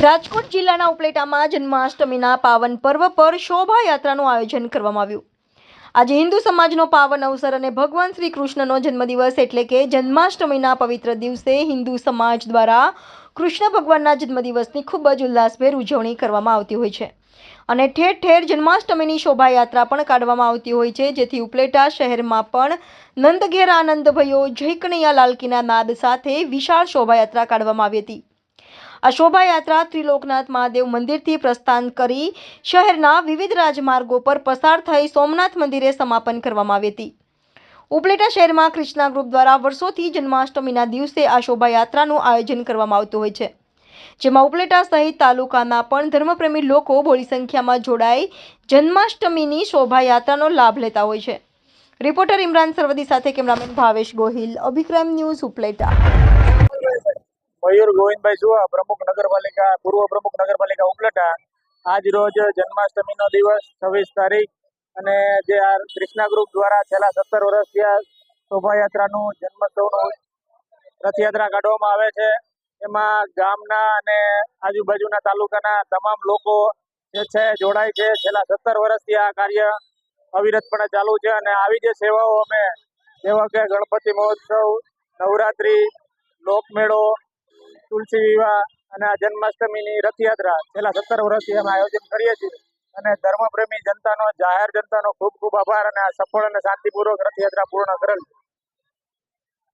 રાજકોટ જિલ્લાના ઉપલેટામાં જન્માષ્ટમીના પાવન પર્વ પર શોભાયાત્રાનું આયોજન કરવામાં આવ્યું. આજે હિન્દુ સમાજનો પાવન અવસર અને ભગવાન શ્રી કૃષ્ણનો જન્મદિવસ એટલે કે જન્માષ્ટમીના પવિત્ર દિવસે હિન્દુ સમાજ દ્વારા કૃષ્ણ ભગવાનના જન્મદિવસની ખૂબ જ ઉલ્લાસભેર ઉજવણી કરવામાં આવતી હોય છે. અને ઠેર ઠેર જન્માષ્ટમીની શોભાયાત્રા પણ કાઢવામાં આવતી હોય છે, જેથી ઉપલેટા શહેરમાં પણ નંદઘેર આનંદ ભયો લાલકીના નાદ સાથે વિશાળ શોભાયાત્રા કાઢવામાં આવી હતી. આ શોભાયાત્રા ત્રિલોકનાથ મહાદેવ મંદિરથી પ્રસ્થાન કરી શહેરના વિવિધ રાજમાર્ગો પર પસાર થઈ સોમનાથ મંદિરે સમાપન કરવામાં આવી હતી. ઉપલેટા શહેરમાં ક્રિષ્ના ગ્રુપ દ્વારા વર્ષોથી જન્માષ્ટમીના દિવસે આ શોભાયાત્રાનું આયોજન કરવામાં આવતું હોય છે. જેમાં ઉપલેટા સહિત તાલુકાના પણ ધર્મપ્રેમી લોકો બોડી સંખ્યામાં જોડાઈ જન્માષ્ટમીની શોભાયાત્રાનો લાભ લેતા હોય છે. રિપોર્ટર ઇમરાન સરવદી સાથે કેમેરામેન ભાવેશ ગોહિલ, અભિક્રમ ન્યૂઝ ઉપલેટા. મયુર ગોવિંદભાઈ જુઓ પ્રમુખ નગરપાલિકા, પૂર્વ પ્રમુખ નગરપાલિકા ઉપલેટા. આજ રોજ જન્માષ્ટમીનો દિવસ, છવ્વીસ તારીખ અને જે આ કૃષ્ણા ગ્રુપ દ્વારા છેલ્લા સત્તર વર્ષથી આ શોભાયાત્રાનું જન્મોત્સવનું રથયાત્રા કાઢવામાં આવે છે. એમાં ગામના અને આજુબાજુના તાલુકાના તમામ લોકો જે છે જોડાય છે. છેલ્લા સત્તર વર્ષથી આ કાર્ય અવિરતપણે ચાલુ છે અને આવી જે સેવાઓ અમે જેવા કે ગણપતિ મહોત્સવ, નવરાત્રી, લોકમેળો, તુલસી વિવાહ અને આ જન્માષ્ટમીની રથયાત્રા છેલ્લા સત્તર વર્ષથી અમે આયોજન કરીએ છીએ. અને ધર્મપ્રેમી જનતાનો, જાહેર જનતાનો ખૂબ ખૂબ આભાર અને આ સફળ અને શાંતિપૂર્વક રથયાત્રા પૂર્ણ કરેલ.